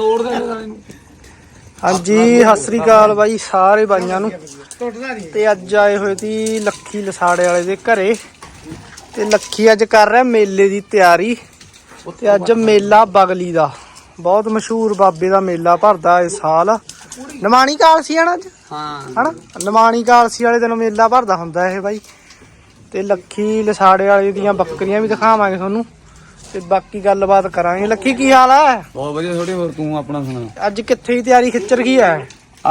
ਤੋੜ ਦੇ ਇਹਨੂੰ ਹਾਂਜੀ ਸਤਿ ਸ੍ਰੀ ਅਕਾਲ ਬਾਈ ਸਾਰੇ ਬਾਈਆਂ ਨੂੰ। ਟੁੱਟਦਾ ਨਹੀਂ ਤੇ ਅੱਜ ਆਏ ਹੋਏ ਸੀ ਲੱਖੀ ਲਸਾੜੇ ਵਾਲੇ ਦੇ ਘਰੇ। ਤੇ ਲੱਖੀ ਅੱਜ ਕਰ ਰਿਹਾ ਮੇਲੇ ਦੀ ਤਿਆਰੀ। ਤੇ ਅੱਜ ਮੇਲਾ ਬਗਲੀ ਦਾ। ਬਹੁਤ ਮਸ਼ਹੂਰ ਬਾਬੇ ਦਾ ਮੇਲਾ ਭਰਦਾ ਇਸ ਸਾਲ। ਨਮਾਣੀ ਕਾਲਸੀ ਆਣਾ ਅੱਜ? ਹਾਂ। ਹਨਾ? ਨਮਾਣੀ ਕਾਲਸੀ ਵਾਲੇ ਦਿਨ ਮੇਲਾ ਭਰਦਾ ਹੁੰਦਾ ਇਹ ਬਾਈ। ਤੇ ਲੱਖੀ ਲਸਾੜੇ ਵਾਲੇ ਦੀਆਂ ਬੱਕਰੀਆਂ ਵੀ ਦਿਖਾਵਾਂਗੇ ਤੁਹਾਨੂੰ। ਤੇ ਬਾਕੀ ਗੱਲਬਾਤ ਕਰਾਂਗੇ। ਲੱਖੀ ਕੀ ਹਾਲ ਹੈ? ਬਹੁਤ ਵਧੀਆ ਥੋੜੀ ਹੋਰ ਤੂੰ ਆਪਣਾ ਸੁਣਾ। ਅੱਜ ਕਿੱਥੇ ਦੀ ਤਿਆਰੀ ਖਿੱਚ ਰਹੀ ਹੈ?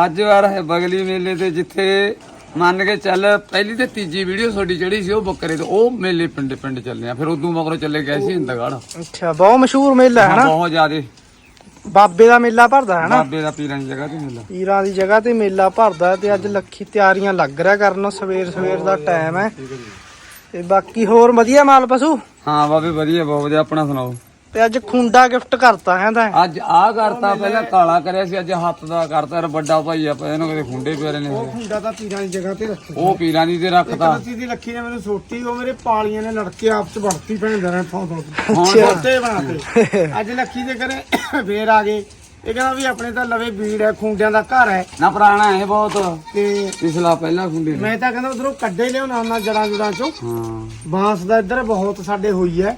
ਅੱਜ ਆ ਰਹੇ ਬਗਲੀ ਮੇਲੇ ਤੇ ਜਿੱਥੇ ਮੰਨ ਕੇ ਚੱਲ ਪਹਿਲੀ ਤੇ ਤੀਜੀ ਵੀਡੀਓ ਤੁਹਾਡੀ ਜਿਹੜੀ ਸੀ ਉਹ ਬੱਕਰੇ ਤੇ ਉਹ ਮੇਲੇ ਪਿੰਡ ਪਿੰਡ ਚੱਲੇ ਆ। ਫਿਰ ਉਦੋਂ ਮਗਰੋਂ ਚੱਲੇ ਗਏ ਸੀ ਇੰਦਗੜ ਅੱਛਾ ਬਹੁਤ ਮਸ਼ਹੂਰ ਮੇਲਾ ਹੈ ਨਾ ਬਹੁਤ ਜ਼ਿਆਦੇ। ਬਾਬੇ ਦਾ ਮੇਲਾ ਭਰਦਾ ਹੈ ਨਾ ਬਾਬੇ ਦਾ ਪੀਰਾਂ ਦੀ ਜਗ੍ਹਾ ਤੇ ਮੇਲਾ। ਪੀਰਾਂ ਦੀ ਜਗ੍ਹਾ ਤੇ ਮੇਲਾ ਭਰਦਾ ਹੈ ਤੇ ਅੱਜ ਲੱਖੀ ਤਿਆਰੀਆਂ ਲੱਗ ਰਿਹਾ ਕਰਨ ਸਵੇਰ ਸਵੇਰ ਦਾ ਟਾਈਮ ਹੈ। ਤੇ ਬਾਕੀ ਹੋਰ ਵਧੀਆ ਮਾਲ ਪਸ਼ੂ? ਹਾਂ ਬਾਬੇ ਵਧੀਆ ਬਹੁਤ ਵਧੀਆ ਆਪਣਾ ਸੁਣਾਓ? ਤੇ ਅੱਜ ਖੁੰਡਾ ਗਿਫਟ ਕਰਤਾ ਕਹਿੰਦਾ ਅੱਜ ਆ ਕਰਤਾ ਪਹਿਲਾਂ ਕਾਲਾ ਕਰਿਆ ਸੀ ਅੱਜ ਹੱਥ ਦਾ ਕਰਤਾ ਯਾਰ ਵੱਡਾ ਭਾਈ ਆ ਇਹਨੂੰ ਕਦੇ ਖੁੰਡੇ ਪਿਆਰੇ ਨੇ ਹੁੰਦਾ ਤਾਂ ਪੀਰਾਂ ਦੀ ਜਗ੍ਹਾ ਤੇ ਰੱਖੀ ਉਹ ਪੀਰਾਂ ਦੀ ਤੇ ਰੱਖਤਾ। ਕੱਤੀ ਦੀ ਲੱਖੀ ਨੇ ਮੈਨੂੰ ਸੋਟੀ ਉਹ ਮੇਰੇ ਪਾਲੀਆਂ ਨੇ ਲੜਕੇ ਆਪਸ ਚ ਵੜਤੀ ਭੈਣ ਦੇ ਥੋਂ ਥੋਂ ਹੁਣ ਸੋਟੇ ਬਣਾਤੇ ਅੱਜ ਲੱਖੀ ਦੇ ਘਰੇ ਫੇਰ ਆ ਗਏ। ਇਹ ਕਹਿੰਦਾ ਵੀ ਆਪਣੇ ਤਾਂ ਲਵੇ ਬੀੜ ਹੈ ਖੁੰਡਿਆਂ ਦਾ ਘਰ ਹੈ। ਨਾ ਪੁਰਾਣਾ ਹੈ ਬਹੁਤ। ਤੇ ਪਿਛਲਾ ਪਹਿਲਾ ਖੁੰਡੇ ਮੈਂ ਤਾਂ ਕਹਿੰਦਾ ਉਧਰੋਂ ਕੱਢੇ ਲਿਆਉਣਾ ਉਹਨਾਂ ਜੜਾਂ ਜੁੜਾਂ ਚੋਂ। ਹਾਂ। ਬਾਂਸ ਦਾ ਇੱਧਰ ਬਹੁਤ ਸਾਡੇ ਹੋਈ ਹੈ।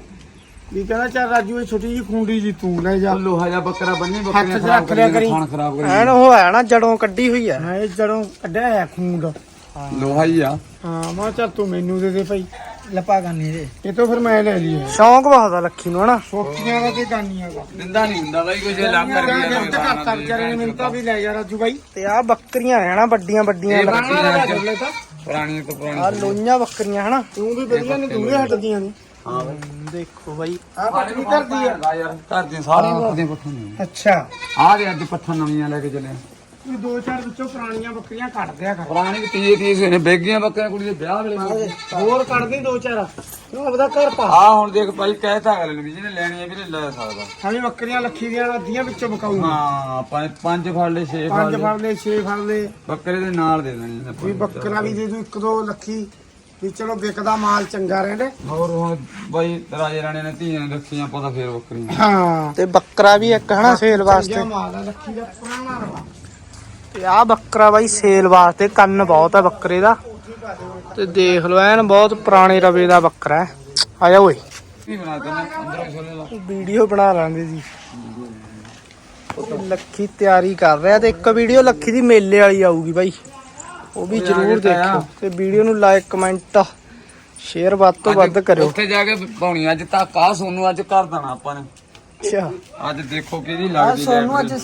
ਵੀ ਕਹਿੰਦਾ ਚੱਲ ਰਾਜੂ ਇਹ ਛੋਟੀ ਜੀ ਖੁੰਡੀ ਜੀ ਤੂੰ ਲੈ ਜਾ। ਲੋਹਾ ਜਿਹਾ ਬੱਕਰਾ ਬੰਨੇ ਹੱਥ 'ਚ ਖਰਾਬ ਰੱਖ ਲਿਆ ਕਰੀ ਕਰੀ। ਖਾਣ ਖਰਾਬ ਕਰੀ। ਐਨ ਉਹ ਹੈ ਨਾ ਜੜੋਂ ਕੱਢੀ ਹੋਈ ਹੈ। ਮੈਂ ਇਹ ਜੜੋਂ ਕੱਢਿਆ ਹੈ ਖੁੰਡ। ਲੋਹਾ ਹੀ ਆ। ਹਾਂ ਮੈਂ ਕਿਹਾ ਚੱਲ ਤੂੰ ਮੈਨੂੰ ਦੇ ਦੇ ਭਾਈ। ਲਪਾ ਗਾਨੀ ਦੇ ਇਹ ਤੋਂ ਫਿਰ ਮੈਂ ਲੈ ਲਈ ਸ਼ੌਂਕ ਬਹੁਤ ਆ ਲੱਖੀ ਨੂੰ ਹਨਾ? ਸੋਟੀਆਂ ਦਾ ਤੇ ਗਾਨੀਆਂ ਦਾ ਦਿੰਦਾ ਨਹੀਂ ਹੁੰਦਾ ਬਾਈ ਕੁਝ ਲੱਗ ਗਿਫਟ ਕਰਤਾ ਵਿਚਾਰੇ ਨੇ ਮੈਨੂੰ ਤਾਂ ਵੀ ਲੈ ਜਾ ਰਾਜੂ ਬਾਈ। ਤੇ ਆ ਬੱਕਰੀਆਂ ਹੈ ਨਾ ਵੱਡੀਆਂ ਵੱਡੀਆਂ ਇਹ ਲੱਖੀ ਬੱਕਰੀਆਂ ਲੈ ਤਾਂ। ਪੁਰਾਣੀਆਂ ਤੋਂ ਆ ਪੁਰਾਣੀ ਲੋਈਆਂ ਬੱਕਰੀਆਂ ਹਨਾ? ਤੂੰ ਵੀ ਵਧੀਆ ਨੇ ਵੀ ਹਟਦੀਆਂ ਨੇ। ਹਾਂ ਦੇਖੋ ਬਾਈ। ਆ ਪੱਟੀ ਕਰਦੀ ਆ। ਯਾਰ ਘਰ ਦੀਆਂ ਸਾਰੀਆਂ ਬੱਕਰੀਆਂ ਪੱਠਾਂ ਨੇ। ਅੱਛਾ। ਆ ਦੇ ਅੱਜ ਪੱਠਾਂ ਨਵੀਆਂ ਲੈ ਕੇ ਚੱਲੇ। ਤੂੰ ਦੋ ਚਾਰ ਵਿੱਚੋਂ ਪੁਰਾਣੀਆਂ ਬੱਕਰੀਆਂ ਕੱਢ ਦਿਆ ਕਰ। ਪੁਰਾਣੀ ਤੀਏ ਤੀਏ ਨੇ ਬੇਗੀਆਂ ਬੱਕਰੀਆਂ ਕੁੜੀ ਦੇ ਵਿਆਹ ਵੇਲੇ ਹੋਰ ਕੱਢ ਦੇ ਦੋ ਚਾਰ। ਤੂੰ ਆਪਦਾ ਘਰ ਪਾ। ਆ ਹੁਣ ਦੇਖ ਭਾਈ ਕਹਿਤਾ ਅਗਲੇ ਨੇ ਵੀ ਜਿਹਨੇ ਲੈਣੀ ਹੈ ਵੀ ਲੈ ਸਕਦਾ। ਸਾਵੇਂ ਬੱਕਰੀਆਂ ਲੱਖੀ ਦੀਆਂ ਅੱਧੀਆਂ ਵਿੱਚੋਂ ਬਕਾਊਂਗਾ ਹਾਂ ਪੰਜ ਪੰਜ ਫੜ ਲੈ ਛੇ ਫੜ ਪੰਜ ਲੈ ਫੜ ਲੈ ਛੇ ਫੜ ਲੈ ਬੱਕਰੇ ਦੇ ਨਾਲ ਦੇ ਦੇਣੇ ਨੇ ਵੀ ਬੱਕਰਾ ਵੀ ਦੇ ਦੂ ਇੱਕ ਦੋ ਲੱਖੀ। ਵੀ ਚਲੋ ਵਿਕਦਾ ਮਾਲ ਚੰਗਾ ਰਹਿੰਦੇ ਹੋਰ ਹੁਣ ਬਾਈ ਰਾਜੇ ਰਾਣੇ ਨੇ ਧੀਆਂ ਰੱਖੀਆਂ ਪਤਾ ਫੇਰ ਬੱਕਰੀਆਂ। ਹਾਂ। ਤੇ ਬੱਕਰਾ ਵੀ ਇੱਕ ਹਨਾ ਸੇਲ ਵਾਸਤੇ। ਚੰਗਾ ਮਾਲ ਆ ਲੱਖੀ ਦਾ ਪੁਰਾਣਾ ਰਵਾ। ਤੇ ਆ ਬੱਕਰਾ ਬਾਈ ਸੇਲ ਵਾਸਤੇ ਕੰਨ ਬਹੁਤ ਆ ਬੱਕਰੇ ਦਾ। ਤੇ ਦੇਖ ਲਓ ਐਨ ਬਹੁਤ ਪੁਰਾਣੇ ਰਵੇ ਦਾ ਬੱਕਰਾ ਹੈ। ਆ ਜਾ ਓਏ। ਕੀ ਵੀਡੀਓ ਬਣਾ ਲਾਂਦੇ ਜੀ। ਲੱਖੀ ਤਿਆਰੀ ਕਰ ਰਿਹਾ ਤੇ ਇੱਕ ਵੀਡੀਓ ਲੱਖੀ ਦੀ ਮੇਲੇ ਵਾਲੀ ਆਊਗੀ ਬਾਈ। ਉਹ ਵੀ ਜਰੂਰ ਦੇਖਿਓ। ਤੇ ਵੀਡੀਓ ਨੂੰ ਲਾਈਕ ਕਮੈਂਟ ਸ਼ੇਅਰ ਵੱਧ ਤੋਂ ਵੱਧ ਕਰਿਓ। ਉੱਥੇ ਜਾ ਕੇ ਪਾਉਣੀ ਅੱਜ ਤੱਕ ਆ ਸੋਨੂੰ ਅੱਜ ਕਰ ਦੇਣਾ ਆਪਾਂ ਨੇ। ਅੱਛਾ। ਅੱਜ ਦੇਖੋ ਕਿਹਦੀ ਲੱਗਦੀ ਲੈ